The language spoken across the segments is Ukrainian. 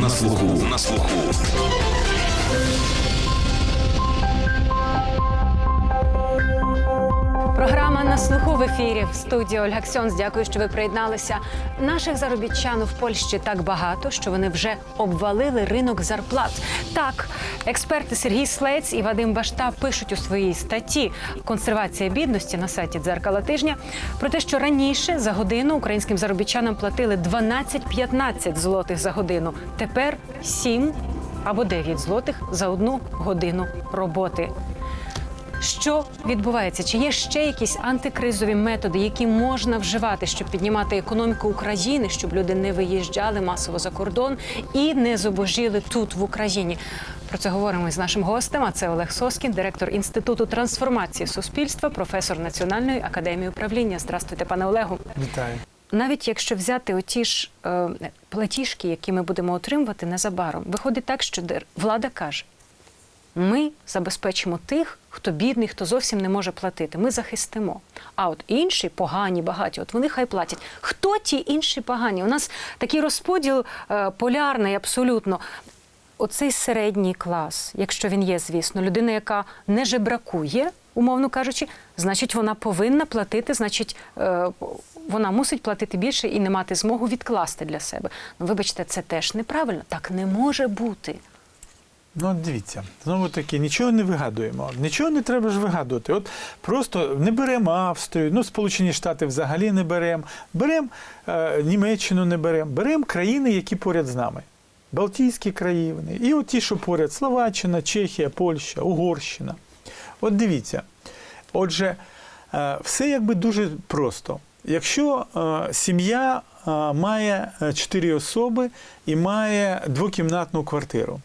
на слуху. На слуху. На слуху в ефірі в студії Ольга Ксьонс. Дякую, що ви приєдналися. Наших заробітчан в Польщі так багато, що вони вже обвалили ринок зарплат. Так, експерти Сергій Слець і Вадим Башта пишуть у своїй статті Консервація бідності на сайті дзеркала тижня про те, що раніше за годину українським заробітчанам платили 12-15 злотих за годину. Тепер 7 або 9 злотих за одну годину роботи. Що відбувається? Чи є ще якісь антикризові методи, які можна вживати, щоб піднімати економіку України, щоб люди не виїжджали масово за кордон і не зубожіли тут в Україні? Про це говоримо з нашим гостем. А це Олег Соскін, директор інституту трансформації суспільства, професор Національної академії управління. Здравствуйте, пане Олегу. Вітаю. Навіть якщо взяти оті ж е, платіжки, які ми будемо отримувати незабаром, виходить так, що влада каже: ми забезпечимо тих, хто бідний, хто зовсім не може платити. Ми захистимо. А от інші погані, багаті, от вони хай платять. Хто ті інші погані? У нас такий розподіл е, полярний абсолютно. Оцей середній клас, якщо він є, звісно, людина, яка не жебракує, умовно кажучи, значить, вона повинна платити, значить, е, вона мусить платити більше і не мати змогу відкласти для себе. Ну, вибачте, це теж неправильно. Так не може бути. Ну, дивіться, знову таки, нічого не вигадуємо. Нічого не треба ж вигадувати. От просто не беремо Австрію, ну, Сполучені Штати взагалі не беремо. Беремо е, Німеччину не беремо. Беремо країни, які поряд з нами. Балтійські країни. І от ті, що поряд Словаччина, Чехія, Польща, Угорщина. От дивіться. Отже, е, все якби дуже просто. Якщо е, сім'я е, має е, чотири особи і має двокімнатну квартиру,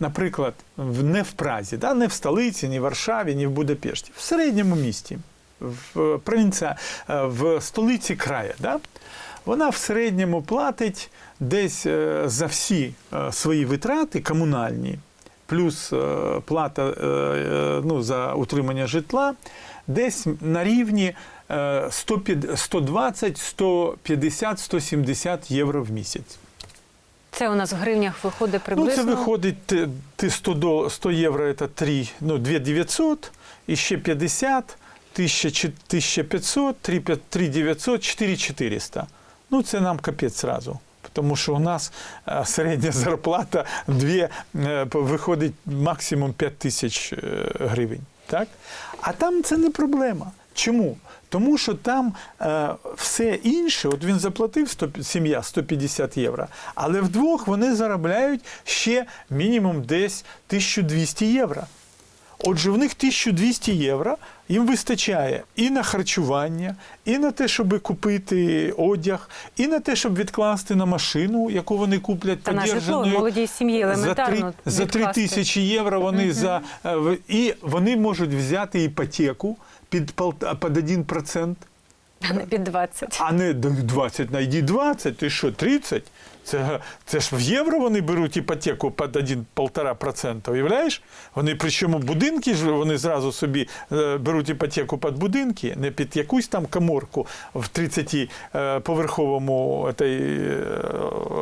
наприклад, в- не в Празі, да, не в столиці, ні в Варшаві, ні в Будапешті, в середньому місті, в провінція, е, в столиці краю, да, вона в середньому платить десь е, за всі е, свої витрати комунальні, плюс е, плата е, е, ну, за утримання житла, десь на рівні е, 150 120, 150, 170 євро в місяць. Це у нас в гривнях виходить приблизно. Ну, це виходить ти- ти 100, до, 100 євро це 3, ну, 2 900, і ще 50, 1000, 1500, 3, 3 900, 4 400. Ну, це нам капець зразу. Тому що у нас е, середня зарплата дві, е, виходить максимум 5 тисяч е, гривень. Так? А там це не проблема. Чому? Тому що там е, все інше, от він заплатив 100, сім'я 150 євро, але вдвох вони заробляють ще мінімум десь 1200 євро. Отже, в них 1200 євро їм вистачає і на харчування, і на те, щоб купити одяг, і на те, щоб відкласти на машину, яку вони куплять Та молодій сім'ї за три, елементарно за 3 тисячі євро вони за е, і вони можуть взяти іпотеку під під 1%, А не під 20. а не д- 20, найди 20, ти що, 30? Це, це ж в євро вони беруть іпотеку під 1,5%, уявляєш? Вони причому будинки ж вони зразу собі е, беруть іпотеку під будинки, не під якусь там каморку в 30-поверховому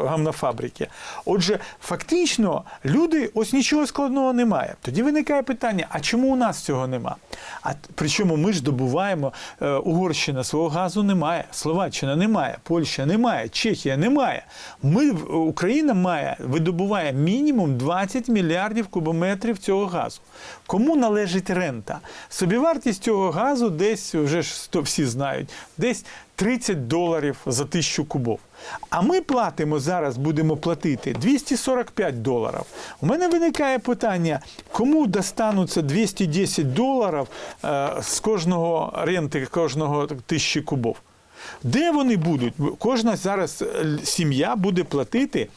гамнофабрики. Отже, фактично люди ось нічого складного немає. Тоді виникає питання: а чому у нас цього нема? А причому ми ж добуваємо е, Угорщина свого газу немає, Словаччина немає, Польща немає, Чехія немає. Ми Україна має видобуває мінімум 20 мільярдів кубометрів цього газу. Кому належить рента? Собівартість цього газу десь вже ж всі знають, десь 30 доларів за тисячу кубов. А ми платимо зараз, будемо платити 245 доларів. У мене виникає питання, кому достануться 210 доларів е, з кожного ренти, кожного тисячі кубов? Де вони будуть? Кожна зараз е, сім'я буде платити.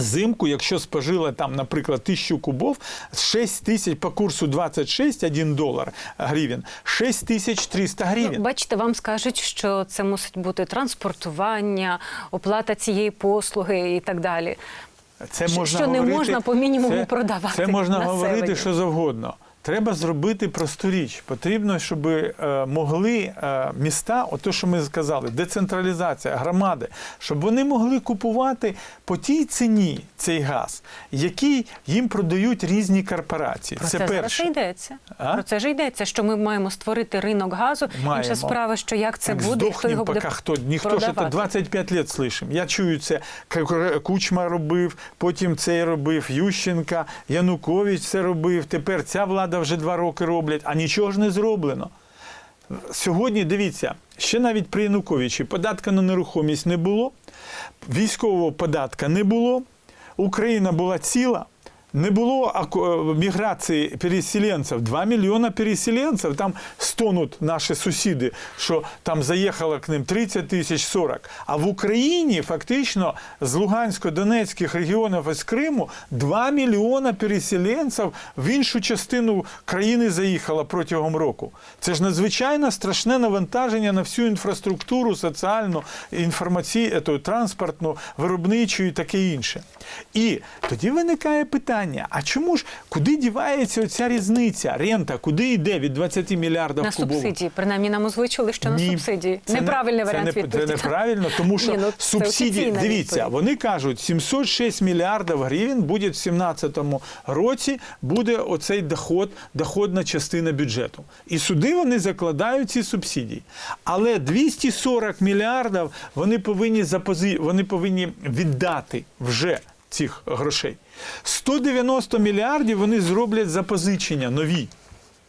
Зимку, якщо спожила там, наприклад, тисячу кубов, 6 тисяч по курсу 26, 1 долар гривень, 6 тисяч 300 гривень. Ну, бачите, вам скажуть, що це мусить бути транспортування, оплата цієї послуги і так далі. Це можна що не можна по мінімуму це, продавати Це можна населення. говорити що завгодно. Треба зробити просту річ. Потрібно, щоб е, могли е, міста, ото що ми сказали, децентралізація, громади, щоб вони могли купувати по тій ціні цей газ, який їм продають різні корпорації. Про це це, перше. йдеться. А? Про це ж йдеться, що ми маємо створити ринок газу. Інша справа, що як це так буде, хто його буде поки хто. Ніхто ж це продавати. 25 років слышим. Я чую це. Кучма робив, потім цей робив, Ющенка, Янукович це робив. Тепер ця влада вже два роки роблять, а нічого ж не зроблено. Сьогодні дивіться, ще навіть при Януковичі податка на нерухомість не було, військового податка не було, Україна була ціла. Не було е, міграції переселенців. 2 мільйона переселенців. Там стонуть наші сусіди, що там заїхало к ним 30 тисяч 40. А в Україні фактично з Лугансько-Донецьких регіонів і з Криму 2 мільйона переселенців в іншу частину країни заїхало протягом року. Це ж надзвичайно страшне навантаження на всю інфраструктуру, соціальну, інформаційну, транспортну, виробничу і таке інше. І тоді виникає питання: а чому ж куди дівається оця різниця? Рента, куди йде від 20 мільярдів на кубових? субсидії. Принаймні нам озвучили, що на субсидії. це не- Неправильний це варіант не, відповіді. Це неправильно, тому що Ні, ну, субсидії, дивіться, відповідь. вони кажуть, 706 мільярдів гривень буде в 2017 році, буде оцей доход, доходна частина бюджету. І сюди вони закладають ці субсидії. Але 240 мільярдів вони повинні, запози... вони повинні віддати вже цих грошей. 190 мільярдів вони зроблять запозичення нові.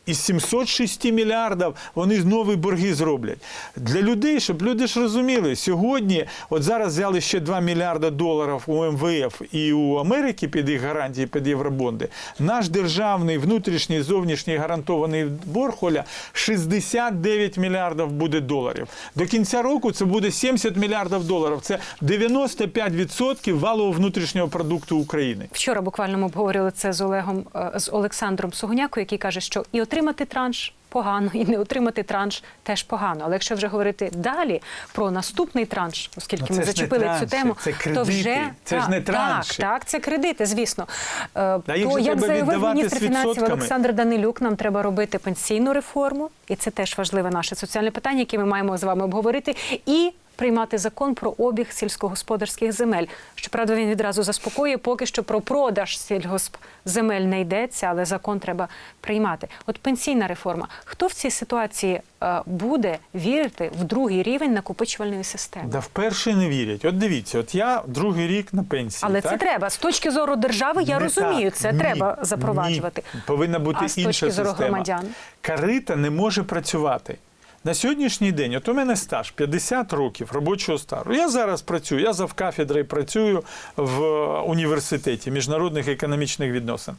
Із 706 мільярдів вони нові борги зроблять. Для людей, щоб люди ж розуміли, сьогодні, от зараз взяли ще 2 мільярда доларів у МВФ і у Америки під їх гарантії, під євробонди. Наш державний внутрішній зовнішній гарантований борг Оля, 69 мільярдів буде доларів. До кінця року це буде 70 мільярдів доларів. Це 95% валового внутрішнього продукту України. Вчора буквально ми обговорювали це з Олегом е, з Олександром Сугунякою, який каже, що і отримати транш погано, і не отримати транш теж погано. Але якщо вже говорити далі про наступний транш, оскільки Ну, ми зачепили транші, цю тему, це то вже це ж не транші. Так, так, це кредити, звісно. Е, Та їх то як заявив міністр фінансів. Олександр Данилюк, нам треба робити пенсійну реформу, і це теж важливе наше соціальне питання, яке ми маємо з вами обговорити. І приймати закон про обіг сільськогосподарських земель. Щоправда, він відразу заспокоює, поки що про продаж сільгоспземель не йдеться, але закон треба приймати. От пенсійна реформа. Хто в цій ситуації е, буде вірити в другий рівень накопичувальної системи? Да вперше не вірять. От дивіться, от я другий рік на пенсії. Але так? це треба з точки зору держави. Я Не розумію, так. це Ні, треба запроваджувати. Ні. Повинна бути А з інша точки зору система. громадян? Карита не може працювати. На сьогоднішній день, от у мене стаж 50 років робочого стажу. Я зараз працюю, я завкафедрою працюю в університеті міжнародних економічних відносин.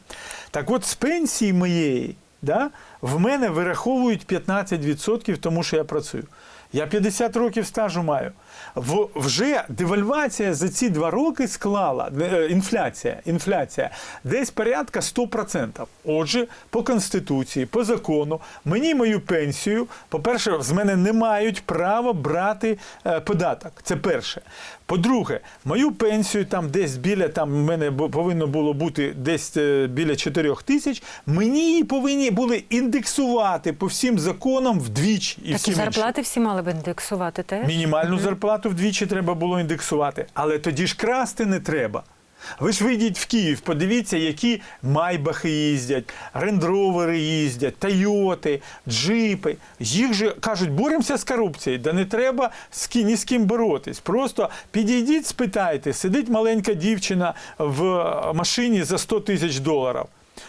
Так от з пенсії моєї, да, в мене вираховують 15%, тому що я працюю. Я 50 років стажу маю. В, вже девальвація за ці два роки склала е, інфляція, інфляція десь порядка 100%. Отже, по конституції, по закону, мені мою пенсію, по-перше, з мене не мають права брати е, податок. Це перше. По-друге, мою пенсію там десь біля там в мене повинно було бути десь е, біля 4 тисяч. Мені її повинні були індексувати по всім законам вдвічі і Так і всім іншим. зарплати всі мали б індексувати теж. Мінімальну зарплату вдвічі треба було індексувати. Але тоді ж красти не треба. Ви ж вийдіть в Київ, подивіться, які майбахи їздять, рендровери їздять, Тойоти, джипи. Їх же кажуть, боремося з корупцією. Да не треба ні з ким боротись. Просто підійдіть, спитайте, сидить маленька дівчина в машині за 100 тисяч доларів.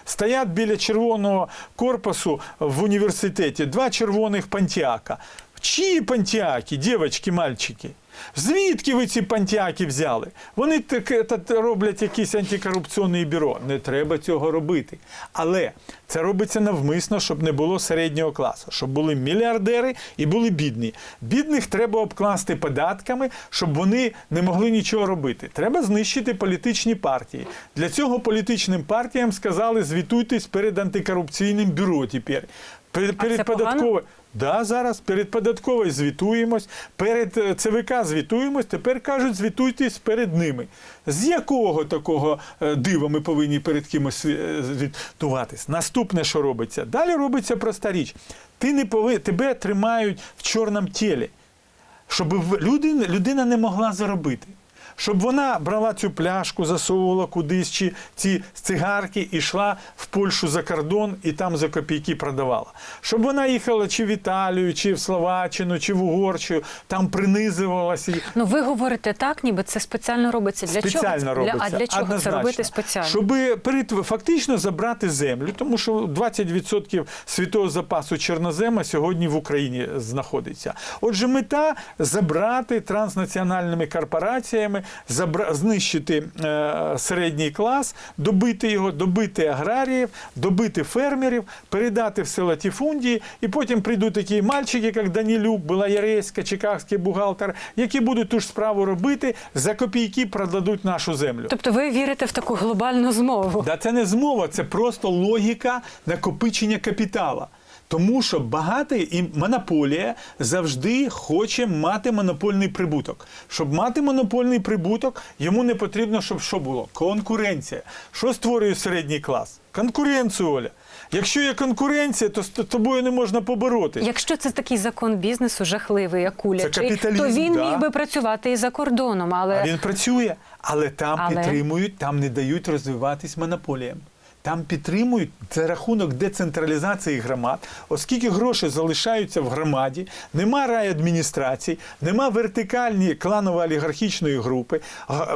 Стоять біля червоного корпусу в університеті два червоних пантіака. Чиї пантіаки, дівчатки, мальчики? Звідки ви ці пантіаки взяли? Вони так, е, та- роблять якісь антикорупційне бюро. Не треба цього робити. Але це робиться навмисно, щоб не було середнього класу, щоб були мільярдери і були бідні. Бідних треба обкласти податками, щоб вони не могли нічого робити. Треба знищити політичні партії. Для цього політичним партіям сказали звітуйтесь перед антикорупційним бюро тепер. Перед, перед податковою. Да, зараз перед податковою звітуємось, перед е, ЦВК звітуємось, тепер кажуть, звітуйтесь перед ними. З якого такого е, дива ми повинні перед кимось е, звітуватись? Наступне, що робиться? Далі робиться проста річ. Ти не пови... Тебе тримають в чорному тілі, щоб людина, людина не могла заробити. Щоб вона брала цю пляшку, засовувала кудись, чи ці цигарки і йшла в Польщу за кордон і там за копійки продавала. Щоб вона їхала чи в Італію, чи в Словаччину, чи в Угорщину, там принизувалася. Ну ви говорите так, ніби це спеціально робиться. Для спеціально чого? робиться. А для чого це робити спеціально? Щоб перед, фактично забрати землю, тому що 20% світового запасу чорнозема сьогодні в Україні знаходиться. Отже, мета забрати транснаціональними корпораціями, забра, знищити е, середній клас, добити його, добити аграріїв, добити фермерів, передати все латифундії, і потім прийдуть такі мальчики, як Данілюк, Белоярецька, чикагський бухгалтер, які будуть ту ж справу робити, за копійки продадуть нашу землю. Тобто ви вірите в таку глобальну змову? Да, це не змова, це просто логіка накопичення капітала. Тому що багатий і монополія завжди хоче мати монопольний прибуток. Щоб мати монопольний прибуток, йому не потрібно, щоб що було? Конкуренція. Що створює середній клас? Конкуренцію, Оля. Якщо є конкуренція, то з тобою не можна побороти. Якщо це такий закон бізнесу жахливий, як кулячий, то він да. міг би працювати і за кордоном, але А він працює, але там Але? підтримують, там не дають розвиватись монополіям. Там підтримують за рахунок децентралізації громад, оскільки гроші залишаються в громаді, нема райадміністрацій, нема вертикальні кланово-олігархічної групи,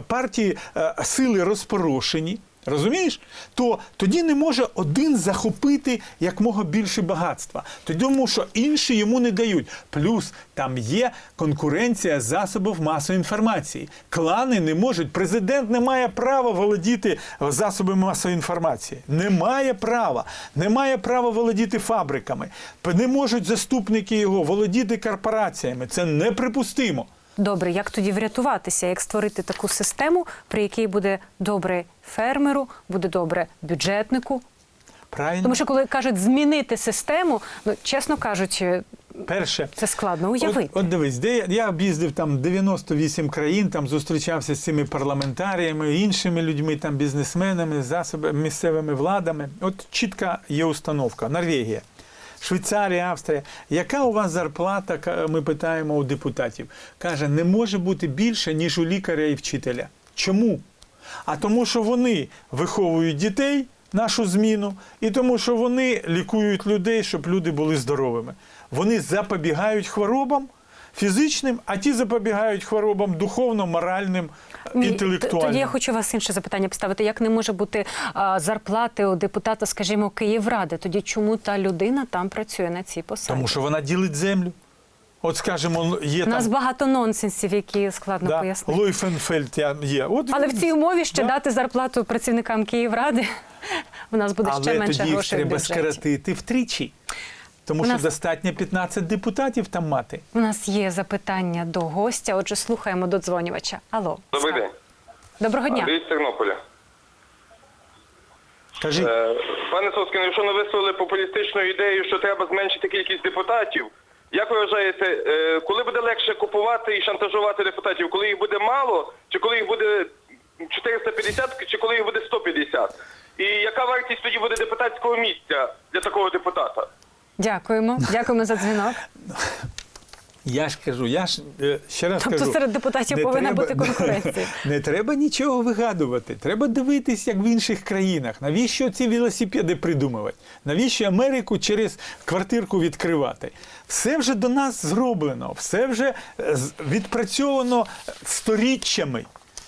партії е, сили розпорошені. Розумієш? То тоді не може один захопити якмога більше багатства. Тому, що інші йому не дають. Плюс там є конкуренція засобів масової інформації. Клани не можуть. Президент не має права володіти засобами масової інформації. Не має права. Не має права володіти фабриками. Не можуть заступники його володіти корпораціями. Це неприпустимо. Добре, як тоді врятуватися? Як створити таку систему, при якій буде добре фермеру, буде добре бюджетнику? Правильно? Тому що коли кажуть змінити систему, ну чесно кажучи, Перше, це складно уявити. От, от дивись, де я, я об'їздив там 98 країн, там зустрічався з цими парламентаріями, іншими людьми, там бізнесменами, засобами, місцевими владами. От чітка є установка. Норвегія. Швейцарія, Австрія. Яка у вас зарплата? Ми питаємо у депутатів. Каже, не може бути більше, ніж у лікаря і вчителя. Чому? А тому, що вони виховують дітей, нашу зміну, і тому, що вони лікують людей, щоб люди були здоровими. Вони запобігають хворобам фізичним, а ті запобігають хворобам духовно, моральним, інтелектуальним. Тоді я хочу вас інше запитання поставити. Як не може бути а, зарплати у депутата, скажімо, Київради? Тоді чому та людина там працює на цій посаді? Тому що вона ділить землю. От, скажімо, є У нас там багато нонсенсів, які складно да, пояснити. Лойфенфельд є. От Але він- в цій умові ще Да. дати зарплату працівникам Київради, у нас буде ще Але менше тоді їх грошей в треба скоротити втричі. Тому У що нас- достатньо 15 депутатів там мати. У нас є запитання до гостя. Отже, слухаємо додзвонювача. Алло, Добрий день. Доброго дня. Андрій з Тернополя. Кажи, Е, Пане Соскін, якщо ви висловили популістичну ідею, що треба зменшити кількість депутатів, як ви вважаєте, е, коли буде легше купувати і шантажувати депутатів? Коли їх буде мало, чи коли їх буде 450, чи коли їх буде 150? І яка вартість тоді буде депутатського місця для такого депутата? Дякуємо. Дякуємо за дзвінок. я ж кажу, я ж е, ще раз Тобто кажу. серед депутатів не повинна бути конкуренція. Не треба нічого вигадувати. Треба дивитись, як в інших країнах. Навіщо ці велосипеди придумувати? Навіщо Америку через квартирку відкривати? Все вже до нас зроблено, все вже е, відпрацьовано сторіччями.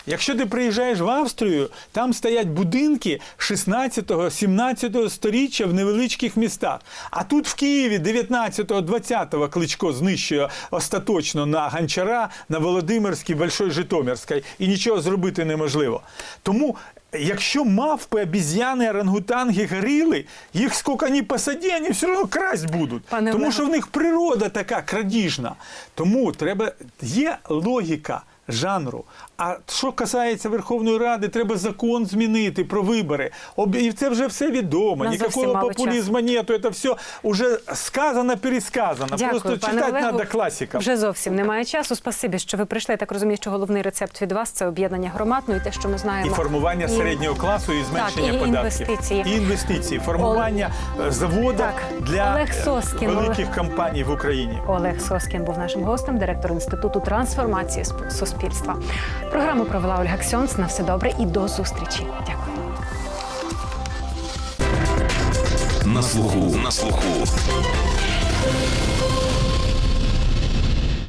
Якщо ти приїжджаєш в Австрію, там стоять будинки 16-17 сторіччя в невеличких містах. А тут в Києві 19-20 Кличко знищує остаточно на Гончара, на Володимирській, Большой Житомирській, і нічого зробити неможливо. Тому. Якщо мавпи, обіз'яни, орангутанги, горили, їх скільки ні посаді, вони все одно красть будуть. Пане Тому що в них природа така крадіжна. Тому треба є логіка жанру. А що касається Верховної Ради, треба закон змінити про вибори. І це вже все відомо. Нас Ніякого популізму нету. Це все вже сказано, пересказано. Дякую, Просто пане читати треба класиків. Вже зовсім немає часу. Спасибі, що ви прийшли. Я так розумію, що головний рецепт від вас це об'єднання громад. Ну і те, що ми знаємо. І формування І- середнього класу, і зменшення і податків. інвестиції. І інвестиції, формування е, заводу Так. для Олег е, Соскін, великих компаній в Україні. Олег Соскін був нашим гостем, директор інституту трансформації сп- суспільства. Програму провела Ольга Ксьонс. На все добре і до зустрічі. Дякую. На слуху. На слуху.